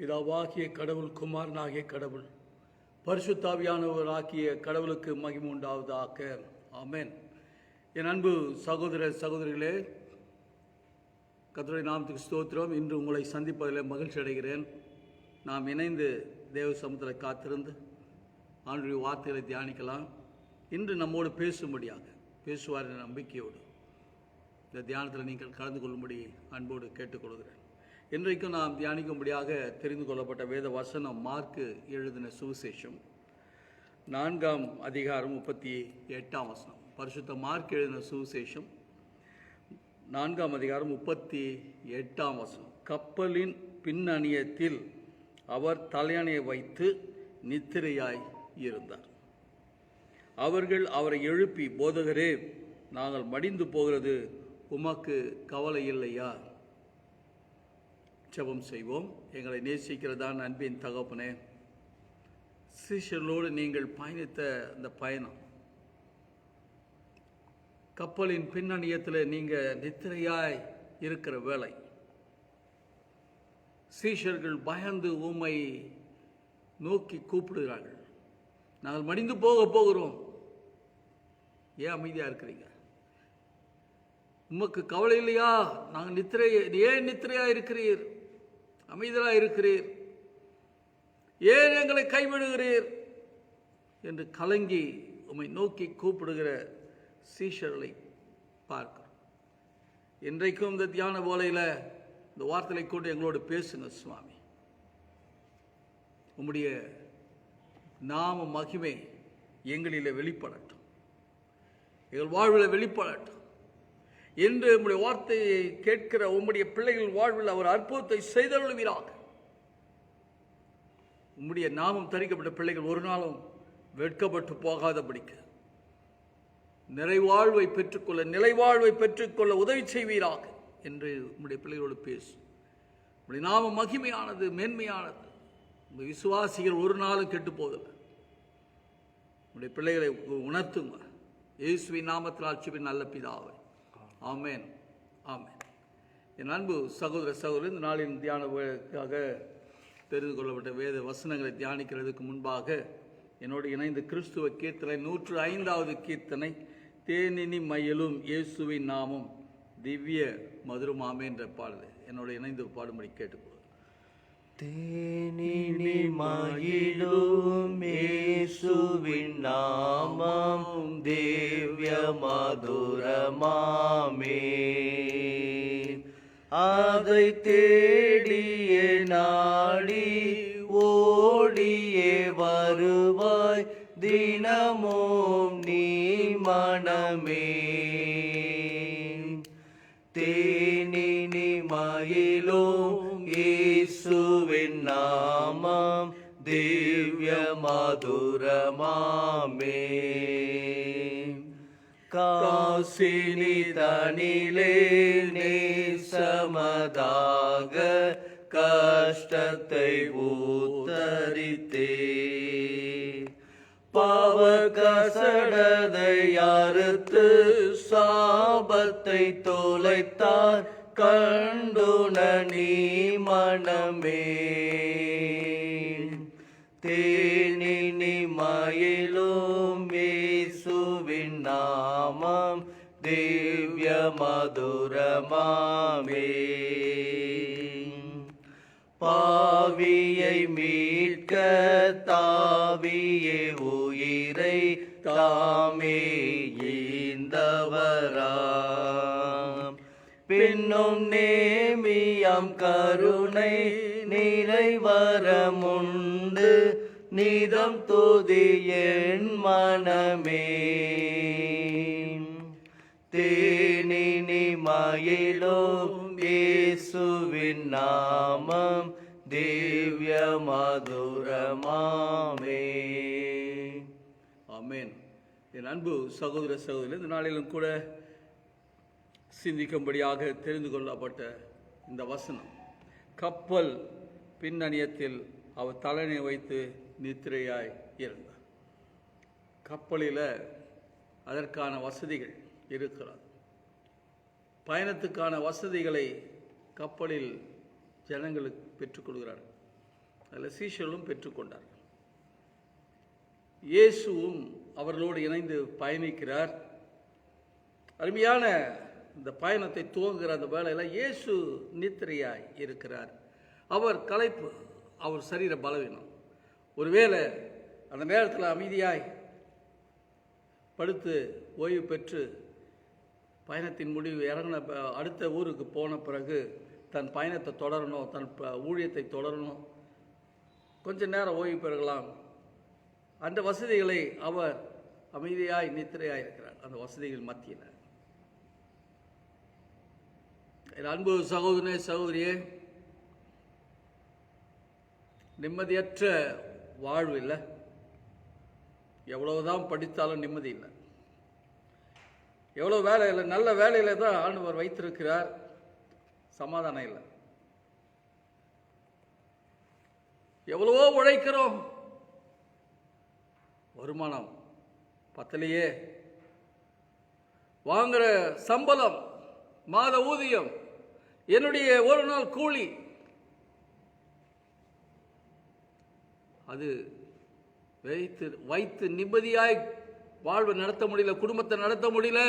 பிதாவாகிய கடவுள் குமாரனாகிய கடவுள் பரிசுத்தாவியானவர் கடவுளுக்கு மகிமுண்டாவதாக ஆமேன். என் அன்பு சகோதர சகோதரிகளே கத்துரை நாமத்துக்கு ஸ்தோத்திரம். இன்று உங்களை சந்திப்பதில் மகிழ்ச்சி அடைகிறேன். நாம் இணைந்து தேவ சமுத்திர காத்திருந்து ஆண்டுடைய வார்த்தைகளை தியானிக்கலாம். இன்று நம்மோடு பேசும்படியாக பேசுவார் என்ற நம்பிக்கையோடு இந்த தியானத்தில் நீங்கள் கலந்து கொள்ளும்படி அன்போடு கேட்டுக்கொள்கிறேன். இன்றைக்கும் நாம் தியானிக்கும்படியாக தெரிந்து கொள்ளப்பட்ட வேத வசனம் மார்க்கு எழுதின சுவிசேஷம். நான்காம் அதிகாரம் முப்பத்தி எட்டாம் வசனம். பரிசுத்த மார்க் எழுதின சுவிசேஷம். நான்காம் அதிகாரம் முப்பத்தி எட்டாம் வசனம். கப்பலின் பின்னணியத்தில் அவர் தலையணையை வைத்து நித்திரையாய் இருந்தார். அவர்கள் அவரை எழுப்பி போதகரே நாங்கள் மடிந்து போகிறது உமக்கு கவலை இல்லையா? ஜெபம் செய்வோம். எங்களை நேசிக்கிறதான் அன்பின் தகப்பனே. சீஷர்களோடு நீங்கள் பயணித்த அந்த பயணம் கப்பலின் பின்னணியத்தில் நீங்கள் நித்திரையாய் இருக்கிற வேலை சீஷர்கள் பயந்து உம்மை நோக்கி கூப்பிடுகிறார்கள். நாங்கள் மடிந்து போக போகிறோம். ஏன் அமைதியாக இருக்கிறீங்க? உமக்கு கவலை இல்லையா? நாங்கள் நித்திரை ஏன் நித்திரையாக இருக்கிறீர்? அமைதியாக இருக்கிறீர். ஏன் எங்களை கைவிடுகிறீர்? என்று கலங்கி உம்மை நோக்கி கூப்பிடுகிற சீஷர்களை பார்க்கிறோம். இன்றைக்கும் இந்த தியான போலையில் இந்த வார்த்தைகளை கொண்டு எங்களோடு பேசுங்க சுவாமி. உம்முடைய நாம மகிமை எங்களில் வெளிப்படட்டும். எங்கள் வாழ்வில் வெளிப்படட்டும். என்று உம்முடைய வார்த்தையை கேட்கிற உம்முடைய பிள்ளைகள் வாழ்வில் அவர் அற்புதத்தை செய்தருளுவீராக. உம்முடைய நாமம் தரிக்கப்பட்ட பிள்ளைகள் ஒரு நாளும் வெட்கப்பட்டு போகாதபடிக்கு. நிறைவாழ்வை பெற்றுக்கொள்ள நிலைவாழ்வை பெற்றுக்கொள்ள உதவி செய்வீராக என்று உம்முடைய பிள்ளைகளோடு பேசு. உடைய நாம மகிமையானது மேன்மையானது. உங்கள் விசுவாசிகள் ஒரு நாளும் கெட்டு போதில்லை உம்முடைய பிள்ளைகளை உணர்த்துங்க. இயேசுவின் நாமத்தில் ஆட்சிப்பின் நல்ல பிதாவை. ஆமேன். ஆமேன். என் அன்பு சகோதர சகோதரர் இந்த நாளின் தியானத்துக்காக தெரிந்து கொள்ளப்பட்ட வேத வசனங்களை தியானிக்கிறதுக்கு முன்பாக என்னோடு இணைந்து கிறிஸ்துவ கீர்த்தனை நூற்று ஐந்தாவது கீர்த்தனை தேனினி மயிலும் இயேசுவின் நாமும் திவ்ய மதுரமாமே என்ற பாடல் என்னோடு இணைந்து பாடும்படி கேட்டுக்கொள்ளும் தேனினி மயிலும் இயேசுவின் நாமம் திவ்ய மதுரமாமே அதை தேடிய நாடி ஓடியே வருவாய் தினமும் நீ மனமே. தேனினி மயிலோ காசினி தனிலே நேசமதாக கஷ்டத்தை ஊத்தரித்தே பாவ கசடதை யாருத்து சாபத்தை தொலைத்தார் கண்டுன நீ மனமே தேனினி மயிலும் இயேசுவின் நாமம் திவ்ய மதுரமாமே பாவியை மீட்க தாவியே உயிரை தாமே ஈந்தவராம். பின்னும் நேமியம் கருணை நிறைவரமுண்டு நிதம் துதி என் மனமே. தேனினி இயேசுவின் நாமம் திவ்ய மதுரமாமே. ஆமென். என் அன்பு சகோதர சகோதரி இந்த நாளிலும் கூட சிந்திக்கும்படியாக தெரிந்து கொள்ளப்பட்ட இந்த வசனம் கப்பல் பின்னணியத்தில் அவர் தலைனை வைத்து நித்திரையாய் இருந்தார் கப்பலில் அதற்கான வசதிகள் இருக்கிறது. பயணத்துக்கான வசதிகளை கப்பலில் ஜனங்களுக்கு பெற்றுக் அதில் சீஷர்களும் பெற்றுக்கொண்டார் இயேசுவும் அவர்களோடு இணைந்து பயணிக்கிறார். அருமையான இந்த பயணத்தை துவங்குகிற அந்த வேலையில் இயேசு நித்திரையாய் இருக்கிறார். அவர் கலைப்பு அவர் சரீர பலவீனம். ஒருவேளை அந்த நேரத்தில் அமைதியாய் படுத்து ஓய்வு பெற்று பயணத்தின் முடிவு இறங்கின ப- அடுத்த ஊருக்கு போன பிறகு தன் பயணத்தை தொடரணும் தன் ப- ஊழியத்தை தொடரணும். கொஞ்ச நேரம் ஓய்வு பெறலாம். அந்த வசதிகளை அவர் அமைதியாய் நித்திரையாக இருக்கிறார். அந்த வசதிகள் மத்தியில். என் அன்பு சகோதரனே சகோதரியே நிம்மதியற்ற வாழ்வு இல்லை. எவ்வளவுதான் படித்தாலும் நிம்மதி இல்லை. எவ்வளோ வேலை இல்லை நல்ல வேலையில் தான் ஆண்டவர் வைத்திருக்கிறார். சமாதானம் இல்லை. எவ்வளவோ உழைக்கிறோம். வருமானம் பத்தலையே. வாங்குற சம்பளம் மாத ஊதியம் என்னுடைய ஒரு நாள் கூலி. அது வைத்து வைத்து நிம்மதியாய் வாழ்வு நடத்த முடியல குடும்பத்தை நடத்த முடியல.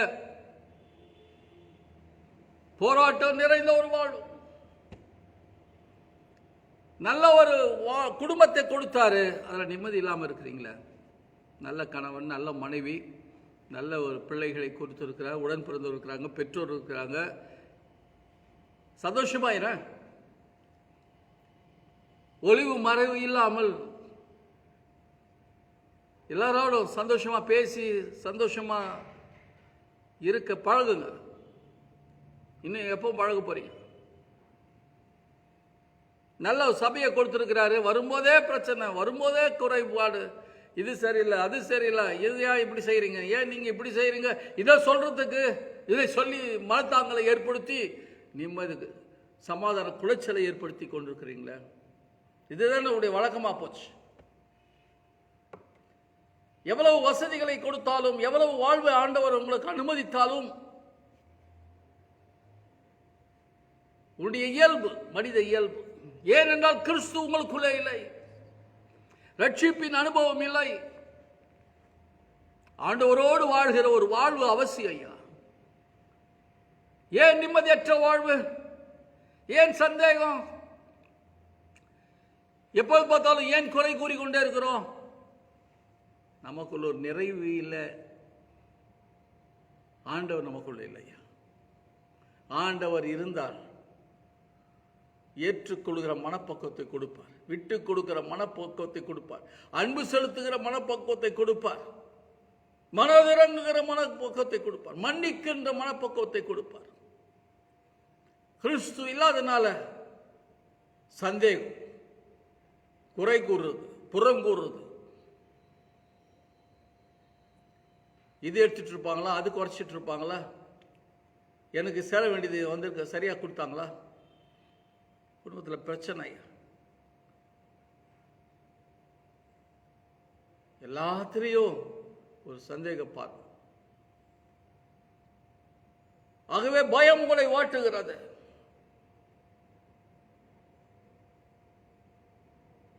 போராட்டம் நிறைந்த ஒரு வாழ்வு. நல்ல ஒரு குடும்பத்தை கொடுத்தாரு. அதில் நிம்மதி இல்லாமல் இருக்கிறீங்களே. நல்ல கணவன் நல்ல மனைவி நல்ல ஒரு பிள்ளைகளை கொடுத்துருக்கிறார் உடன் பிறந்தவர் இருக்கிறாங்க பெற்றோர் இருக்கிறாங்க. சந்தோஷமாயிரேன் ஒளிவு மறைவு இல்லாமல் எல்லாரோடும் சந்தோஷமாக பேசி சந்தோஷமாக இருக்க பழகுங்க. இன்னும் எப்போ பழக போகிறீங்க நல்ல ஒரு சபையை கொடுத்துருக்கிறாரு. வரும்போதே பிரச்சனை வரும்போதே குறைபாடு. இது சரியில்லை அது சரியில்லை. இது ஏன் இப்படி செய்கிறீங்க ஏன் நீங்கள் இப்படி செய்கிறீங்க இதை சொல்கிறதுக்கு இதை சொல்லி மனத்தாங்களை ஏற்படுத்தி நிம்மதிக்கு சமாதான குலைச்சலை ஏற்படுத்தி கொண்டிருக்கிறீங்களே. இதுதான் என்னுடைய வழக்கமாக போச்சு. எவ்வளவு வசதிகளை கொடுத்தாலும் எவ்வளவு வாழ்வு ஆண்டவர் உங்களுக்கு அனுமதித்தாலும் உன்னுடைய இயல்பு மனித இயல்பு. ஏனென்றால் கிறிஸ்து உங்களுக்குள்ளே இல்லை. ரட்சிப்பின் அனுபவம் இல்லை. ஆண்டவரோடு வாழ்கிற ஒரு வாழ்வு அவசியம் ஐயா. ஏன் நிம்மதியற்ற வாழ்வு? ஏன் சந்தேகம்? எப்போது பார்த்தாலும் ஏன் குறை கூறிக்கொண்டே இருக்கிறோம்? நமக்குள்ள ஒரு நிறைவு இல்லை. ஆண்டவர் நமக்குள்ள இல்லையா? ஆண்டவர் இருந்தால் ஏற்றுக்கொள்கிற மனப்பக்குவத்தை கொடுப்பார். விட்டு கொடுக்கிற மனப்பக்குவத்தை கொடுப்பார். அன்பு செலுத்துகிற மனப்பக்குவத்தை கொடுப்பார். மனதிறங்குகிற மனப்பக்குவத்தை கொடுப்பார். மன்னிக்கின்ற மனப்பக்குவத்தை கொடுப்பார். கிறிஸ்து இல்லாதனால சந்தேகம் குறை கூறுறது புறம் கூறுறது இது எடுத்துட்டு இருப்பாங்களா? அது குறைச்சிட்டு இருப்பாங்களா? எனக்கு சேர வேண்டியது வந்திருக்க. சரியாக கொடுத்தாங்களா? குடும்பத்தில் பிரச்சனை எல்லாத்திலையும் ஒரு சந்தேக பார்வை ஆகவே பயம் உங்களை ஓட்டுகிறது.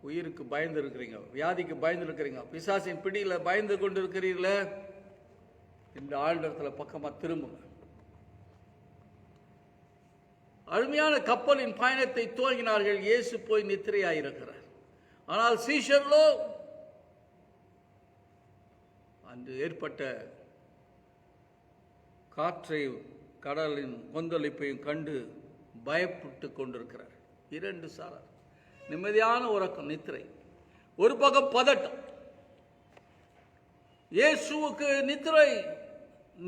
உயிருக்கு பயந்து இருக்கிறீங்க. வியாதிக்கு பயந்து இருக்கிறீங்க. பிசாசின் பிடியில் பயந்து கொண்டு இருக்கிறீர்களே இந்த ஆழ்ந்தத்தில் பக்கமாக திரும்புங்க. அருமையான கப்பலின் பயணத்தை துவங்கினார்கள். இயேசு போய் நித்திரையாயிருக்கிறார். ஆனால் சீஷர்களோ அன்று ஏற்பட்ட காற்றை கடலின் கொந்தளிப்பையும் கண்டு பயப்பட்டு கொண்டிருக்கிறார். இரண்டு சாரார். நிம்மதியான உறக்கம் நித்திரை. ஒரு பக்கம் பதட்டம். இயேசுவுக்கு நித்திரை.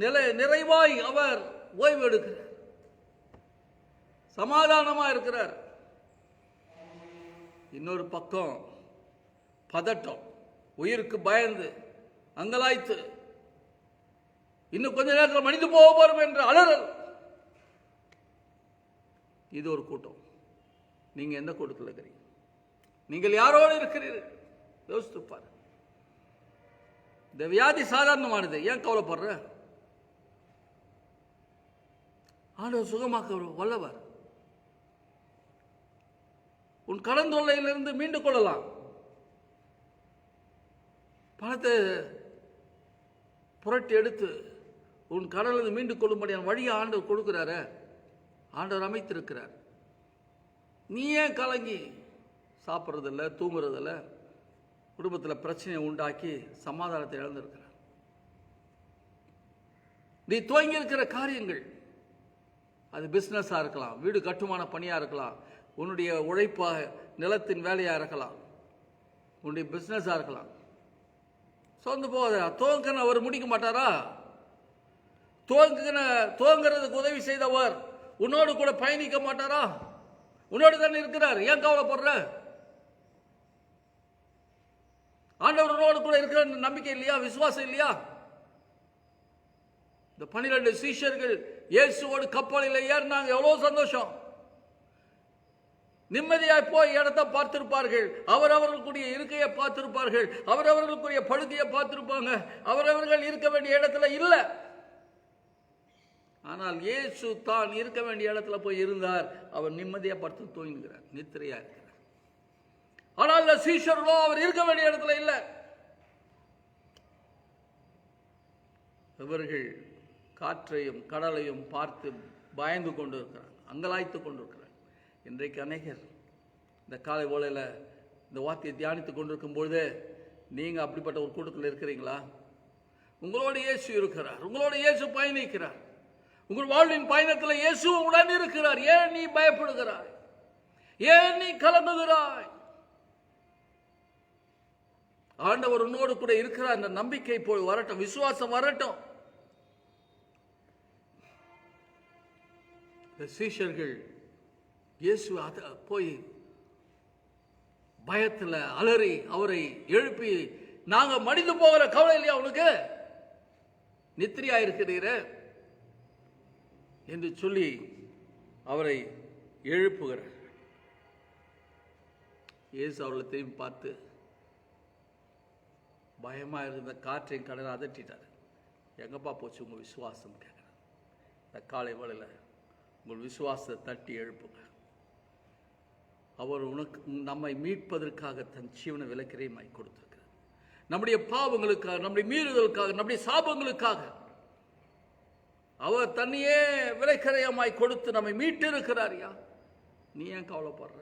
நிலை நிறைவாய் அவர் ஓய்வு எடுக்கிறார் சமாதானமா இருக்கிறார். இன்னொரு பக்கம் பதட்டம் உயிருக்கு பயந்து அங்கலாய்த்து இன்னும் கொஞ்ச நேரத்தில் மனித போக போறோம் என்ற அலறல். இது ஒரு கூட்டம். நீங்க எந்த கூட்டத்தில் இருக்கிறீங்க? நீங்கள் யாரோடு இருக்கிறீர்கள்? யோசித்து பாரு இந்த வியாதி சாதாரணமானது. ஏன் கவலைப்படுற? ஆண்டவர் சுகமாக்க வல்லவர். உன் கடன் தொல்லையிலிருந்து மீண்டு கொள்ளலாம். பணத்தை புரட்டி எடுத்து உன் கடலிருந்து மீண்டு கொள்ளும்படியான வழியை ஆண்டவர் கொடுக்கிறார. ஆண்டவர் அமைத்திருக்கிறார். நீ ஏன் கலங்கி? சாப்பிட்றதில்ல தூங்குறதில்ல. குடும்பத்தில் பிரச்சனையை உண்டாக்கி சமாதானத்தை இழந்திருக்கிறார். நீ துவங்கி இருக்கிற காரியங்கள் அது பிஸ்னஸாக இருக்கலாம். வீடு கட்டுமான பணியாக இருக்கலாம். உன்னுடைய உழைப்பாக நிலத்தின் வேலையாக இருக்கலாம். உன்னுடைய பிஸ்னஸாக இருக்கலாம். சொந்து போகுதா துவங்கின அவர் முடிக்க மாட்டாரா? துவங்கின துவங்கிறதுக்கு உதவி செய்தவர் உன்னோடு கூட பயணிக்க மாட்டாரா? உன்னோடு தானே இருக்கிறார். ஏன் கவலைப்படுற? ஆண்டவர் உன்னோடு கூட இருக்கிற நம்பிக்கை இல்லையா? விசுவாசம் இல்லையா? இந்த பன்னிரெண்டு சீஷர்கள் இயேசுவோடு கப்பலில் ஏறினாங்க. எவ்வளோ சந்தோஷம். நிம்மதியாய் போய் இடத்தை பார்த்திருப்பார்கள். அவரவர்களுக்குரிய இருக்கையை பார்த்திருப்பார்கள். அவரவர்களுக்குரிய படுக்கையை பார்த்திருப்பாங்க. அவரவர்கள் இருக்க வேண்டிய இடத்துல இல்லை. ஆனால் இயேசு தான் இருக்க வேண்டிய இடத்துல போய் இருந்தார். அவர் நிம்மதியாக படுத்து தூங்குகிறார். நித்திரையா இருக்கிறார். ஆனால் இந்த சீஷர்களோ அவர் இருக்க வேண்டிய இடத்துல இல்லை. இவர்கள் காற்றையும் கடலையும் பார்த்து பயந்து கொண்டு இருக்கிறார் அங்கலாய்த்து கொண்டு இருக்கிறார் இன்றைக்கு அநேகர் இந்த காலை ஓலையில் இந்த வார்த்தையை தியானித்து கொண்டிருக்கும் பொழுது நீங்கள் அப்படிப்பட்ட ஒரு கூட்டத்தில் இருக்கிறீங்களா? உங்களோட இயேசு இருக்கிறார் உங்களோட இயேசு பயணிக்கிறார். உங்கள் வாழ்வின் பயணத்தில் இயேசு உடன் இருக்கிறார். ஏன் நீ பயப்படுகிறாய்? ஏன் நீ கலங்குகிறாய்? ஆண்டவர் உன்னோடு கூட இருக்கிறார் அந்த நம்பிக்கை போய் வரட்டும் விசுவாசம் வரட்டும். சீஷர்கள் இயேசு அத போய் பயத்தில் அலறி அவரை எழுப்பி நாங்கள் மடிந்து போகிற கவலை இல்லையா உனக்கு? நித்திரியா இருக்கிறீர? என்று சொல்லி அவரை எழுப்புகிறார். இயேசு அவர்களை திரும்பி பார்த்து பயமாக இருந்த காற்றையும் கடலை அதட்டிட்டார். எங்கப்பா போச்சு உங்கள் விசுவாசம் கேட்குறேன் இந்த காலை வேளையில் உங்கள் விசுவாசத்தை தட்டி எழுப்புங்க. அவர் உனக்கு நம்மை மீட்பதற்காக தன் ஜீவன விலக்கிரையுமாய் கொடுத்திருக்கிறார். நம்முடைய பாவங்களுக்காக நம்முடைய மீறுதலுக்காக நம்முடைய சாபங்களுக்காக அவர் தன்னையே விலைக்கரையமாய் கொடுத்து நம்மை மீட்டு இருக்கிறார் யா. நீ ஏன் கவலைப்படுற?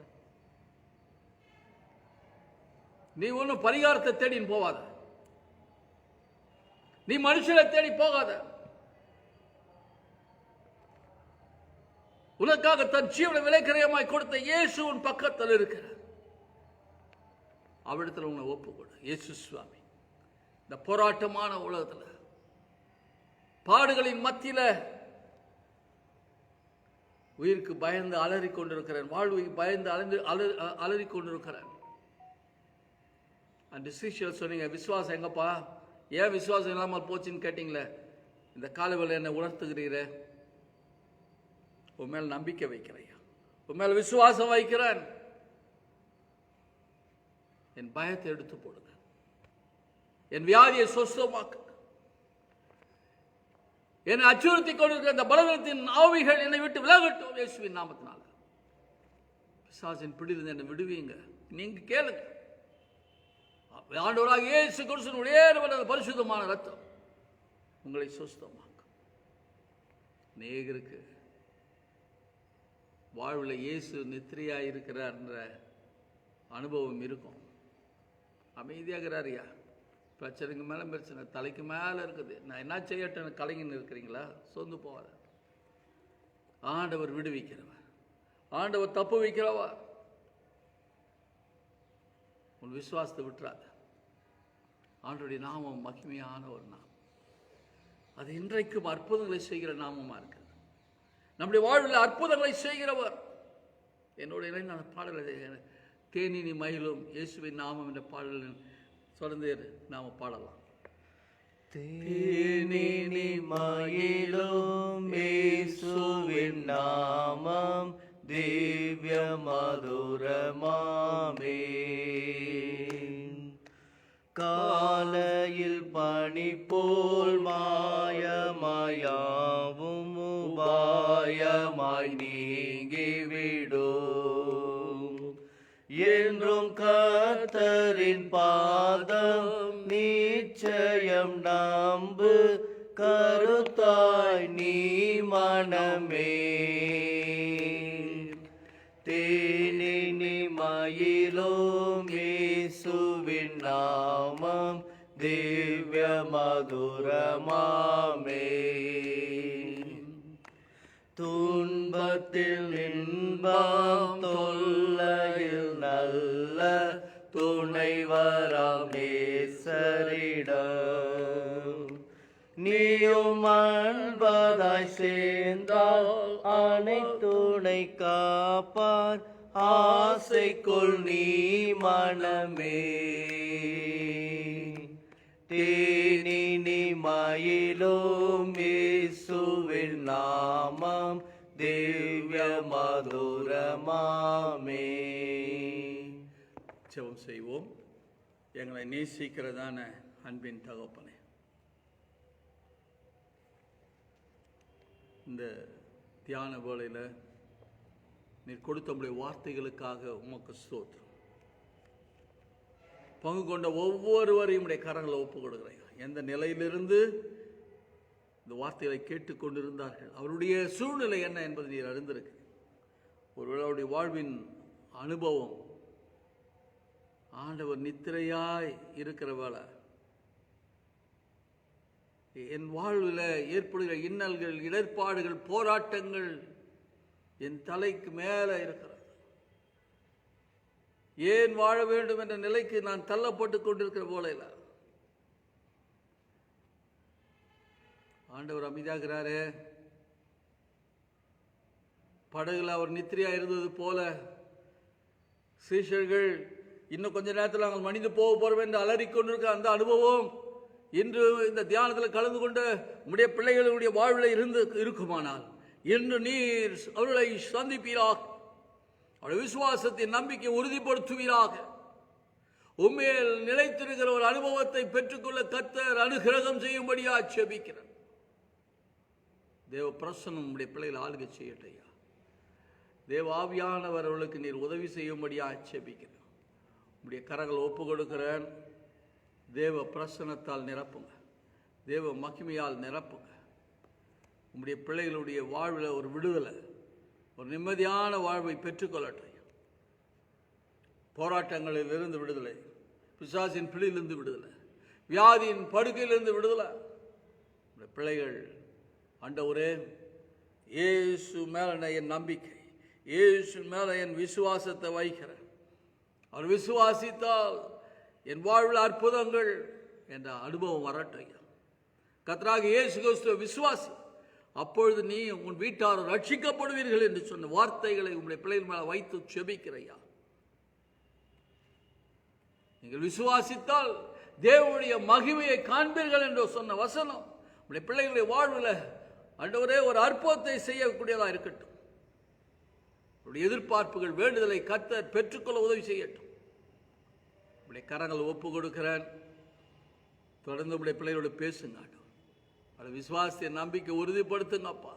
நீ ஒன்றும் பரிகாரத்தை தேடின்னு போவாத நீ மனுஷனை தேடி போகாத. உனக்காக தன் ஜீவனை விலைக்கிரயமாய் கொடுத்த இயேசு உன் பக்கத்தில் இருக்கிறார். அவரிடத்தில் உன்னை ஒப்புக்கொடு. இயேசு சுவாமி இந்த போராட்டமான உலகத்தில் பாடுகளின் மத்தியில் உயிருக்கு பயந்து அலறி கொண்டிருக்கிறேன். வாழ்வுக்கு பயந்து அலந்து அலறி அலறி கொண்டிருக்கிறேன். அந்த சீஷர் சொன்னீங்க விசுவாசம் எங்கப்பா? ஏன் விசுவாசம் இல்லாமல் போச்சுன்னு கேட்டிங்களே? இந்த காலவில் என்னை உணர்த்துகிறீரே? உன் மேல் நம்பிக்கை வைக்கிறையா? உன் மேல் விசுவாசம் வைக்கிறேன். என் பயத்தை எடுத்து போடுங்க. என் வியாதியை சொஸ்தமாக்கு என்னை அச்சுறுத்தி கொண்டிருக்கிற அந்த பலவீனத்தின் ஆவிகள் என்னை விட்டு விலகட்டும் இயேசுவின் நாமத்தினால. பிசாசின் பிடிலிருந்து என்னை விடுவீங்க. நீங்க கேளுங்க. ஆண்டவராக இயேசு கிறிஸ்துவினுடைய பரிசுத்தமான ரத்தம் உங்களை சுஸ்தமாக்கும் நேகருக்கு வாழ்வில் இயேசு நித்திரையாக இருக்கிறார்ன்ற அனுபவம் இருக்கும். அமைதியாக இருக்கிறாரியா பிரச்சனைக்கு மேலே பிரச்சனை தலைக்கு மேலே இருக்குது. நான் என்ன செய்யட்டேன் கலைஞன் இருக்கிறீங்களா சொந்து போவார் ஆண்டவர் விடுவிக்கிறவர். ஆண்டவர் தப்பு வைக்கிறவா? உன் விசுவாசத்தை விட்டுறாத. ஆண்டுடைய நாமம் மகிமையான ஒரு நாம். அது இன்றைக்கும் அற்புதங்களை செய்கிற நாமமாக இருக்குது நம்முடைய வாழ்வில் அற்புதங்களை செய்கிறவர். என்னோட இணைந்து அந்த பாடலை தேனினி மயிலும் இயேசுவின் நாமம் என்ற பாடலில் தொடர்ந்து நாம் பாடலாம். தேனினி மயிலும் இயேசுவின் நாமம் திவ்ய மதுரமாமே காலையில் பனி போல் மா கத்தரின் பாதம் நிச்சயம் நம்பு. கருத்தாய் நீ மனமே. தேனி மயிலும் இயேசுவின் நாமம் திவ்ய மதுரமாமே துன்பத்தில் இன்பம் தொல்லையில் நல்ல துணைவராம் நேசரிடம். நீயும் அன்பதாய் சேர்ந்தால் அனைத்துணை காப்பார். ஆசைக்குள் நீ மனமே. தேனினி மயிலும் இயேசுவின் நாமம் திவ்ய மதுரமாமே. ஜெபம் செய்வோம். எங்களை நேசிக்கிறதான அன்பின் தகப்பனே. இந்த தியான வேளையில் நீர் கொடுத்த உடைய வார்த்தைகளுக்காக உமக்கு ஸ்தோத்திரம். பங்கு கொண்ட ஒவ்வொருவரையும் உடைய கரங்களை ஒப்பு கொடுக்கிறேன் எந்த நிலையிலிருந்து இந்த வார்த்தைகளை கேட்டுக்கொண்டிருந்தார்கள் அவருடைய சூழ்நிலை என்ன என்பதை நீர் அறிந்திருக்கு ஒருவேளை அவருடைய வாழ்வின் அனுபவம் ஆண்டவர் நித்திரையாய் இருக்கிற என் வாழ்வில் ஏற்படுகிற இன்னல்கள் இடர்பாடுகள் போராட்டங்கள் என் தலைக்கு மேலே இருக்கிறது. ஏன் வாழ வேண்டும் என்ற நிலைக்கு நான் தள்ளப்பட்டு கொண்டிருக்கிற போலையில். ஆண்டவர் அமைதியாகிறாரே. படகுல அவர் நித்திரையா இருந்தது போல சீஷர்கள் இன்னும் கொஞ்ச நேரத்தில் நாங்கள் மனித போக போகிறோம் என்று அலறிக்கொண்டிருக்க அந்த அனுபவம் இன்று இந்த தியானத்தில் கலந்து கொண்ட உடைய பிள்ளைகளுடைய வாழ்வில் இருந்து இருக்குமானால் இன்று நீர் அவர்களை சந்திப்பீராக. அவருடைய விசுவாசத்தின் நம்பிக்கை உறுதிப்படுத்துவீராக. உண்மையில் நிலைத்திருக்கிற ஒரு அனுபவத்தை பெற்றுக்கொள்ள கத்தர் அனுகிரகம் செய்யும்படியா செபிக்கிறார் தேவ பிரசனம் உடைய பிள்ளைகள் ஆளுகை செய்யட்டையா. தேவ ஆவியானவர் அவர்களுக்கு நீர் உதவி செய்யும்படியா செபிக்கிறார் உடைய கரங்கள் ஒப்பு கொடுக்கிறேன் தேவ பிரசனத்தால் நிரப்புங்க. தேவ மகிமையால் நிரப்புங்க. உங்களுடைய பிள்ளைகளுடைய வாழ்வில் ஒரு விடுதலை ஒரு நிம்மதியான வாழ்வை பெற்றுக்கொள்ளட்டும். போராட்டங்களில் இருந்து விடுதலை பிசாசின் பிடியிலிருந்து விடுதலை வியாதியின் படுக்கையிலிருந்து விடுதலை. இந்த பிள்ளைகள் ஆண்டவரே இயேசு மேலே என் நம்பிக்கை இயேசு மேலே என் விசுவாசத்தை வைக்கிறேன். அவர் விசுவாசித்தால் என் வாழ்வில் அற்புதங்கள் என்ற அனுபவம் வரட்டும் கத்ராக இயேசு கிறிஸ்துவ விசுவாசி அப்பொழுது நீ உன் வீட்டார் ரட்சிக்கப்படுவீர்கள் என்று சொன்ன வார்த்தைகளை உங்களுடைய பிள்ளைகள் மேலே வைத்து செபிக்கிறையா நீங்கள் விசுவாசித்தால் தேவனுடைய மகிமையை காண்பீர்கள் என்று சொன்ன வசனம் உங்களுடைய பிள்ளைகளுடைய வாழ்வில் ஆண்டவரே ஒரு அற்புதத்தை செய்யக்கூடியதாக இருக்கட்டும். உங்களுடைய எதிர்பார்ப்புகள் வேண்டுதலை கத்தர் பெற்றுக்கொள்ள உதவி செய்யட்டும். உங்களுடைய கரங்கள் ஒப்பு கொடுக்கிறேன் தொடர்ந்து உங்களுடைய பிள்ளைகளோடு பேசுங்க ஆண்டவர். அதை விசுவாசத்தை நம்பிக்கை உறுதிப்படுத்துங்கப்பா.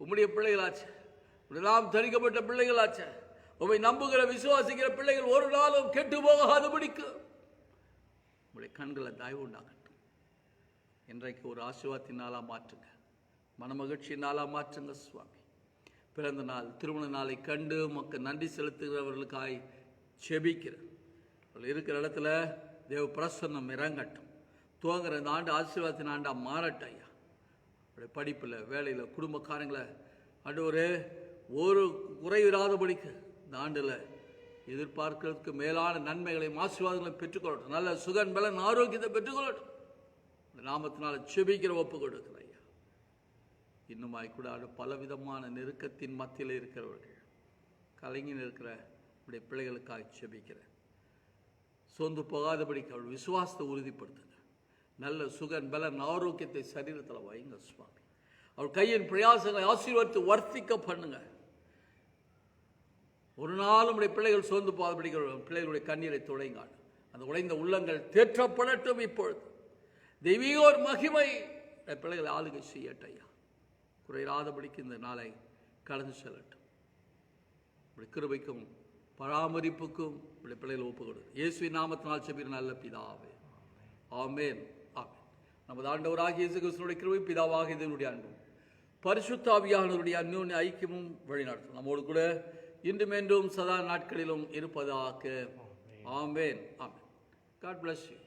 உம்முடைய பிள்ளைகளாச்சே. நாம் தணிக்கப்பட்ட பிள்ளைகளாச்சே. உம்மை நம்புகிற விசுவாசிக்கிற பிள்ளைகள் ஒரு நாளும் கெட்டு போகாதபடிக்கு உங்களுடைய கண்களை தயவு உண்டாகட்டும். இன்றைக்கு ஒரு ஆசீர்வாதத்தின் நாளாக மாற்றுங்க. மனமகிழ்ச்சி நாளாக மாற்றுங்க சுவாமி. பிறந்த நாள் திருமண நாளை கண்டு உமக்கு நன்றி செலுத்துகிறவர்களுக்காய் செபிக்கிறேன். இருக்கிற இடத்துல தேவ பிரசன்னம் இறங்கட்டும். துவங்குற இந்த ஆண்டு ஆசீர்வாதத்தின் ஆண்டாக மாறட்டும் ஐயா அவருடைய படிப்பில் வேலையில் குடும்ப காரியங்களை ஒரு ஒரு குறைவிராதபடிக்கு இந்த ஆண்டில் எதிர்பார்க்கிறதுக்கு மேலான நன்மைகளையும் ஆசீர்வாதங்களையும் பெற்றுக்கொள்ளட்டும் நல்ல சுகன் பலன் ஆரோக்கியத்தை பெற்றுக்கொள்ளட்டும் இந்த நாமத்தினால செபிக்கிற ஒப்பு கொடுக்குறேன். இன்னுமாய் கூட பலவிதமான நெருக்கத்தின் மத்தியில் இருக்கிறவர்கள். கலங்கி இருக்கிற உடைய பிள்ளைகளுக்காக செபிக்கிறேன் சோர்ந்து போகாதபடிக்கு அவள் விசுவாசத்தை உறுதிப்படுத்துங்க. நல்ல சுகன் பலன் ஆரோக்கியத்தை சரீரத்தில் வைங்க சுவாமி. அவள் கையின் பிரயாசங்களை ஆசீர்வதித்து வர்த்திக்க பண்ணுங்க. ஒரு நாளும் உடைய பிள்ளைகள் சோர்ந்து போகாதபடிக்கு பிள்ளைகளுடைய கண்ணீரை துடைங்காள் அந்த உடைந்த உள்ளங்கள் தேற்றப்படட்டும் இப்பொழுது. தெய்வீக ஒரு மகிமை பிள்ளைகளை ஆளுகை செய்யட்டையா. குறையில்லாதபடிக்கு இந்த நாளை கடந்து செல்லட்டும். உடைய கிருபைக்கும் பராமரிப்புக்கும் உடைய பிள்ளைகளை ஒப்பு கொடு. இயேசுவின் நாமத்தினால் செபிக்கிற நல்ல பிதாவே. ஆமென். ஆமென். நமது ஆண்டவராகிய இயேசு கிறிஸ்துனுடைய கிருபை பிதாவாக இதனுடைய அன்பும் பரிசுத்தாவியானவருடைய அந்யோன்ய ஐக்கியமும் வழிநடத்தும். நம்மோடு கூட இன்றும் என்றும் சதா நாட்களிலும் இருப்பதாக. ஆமென். ஆமென். God bless you.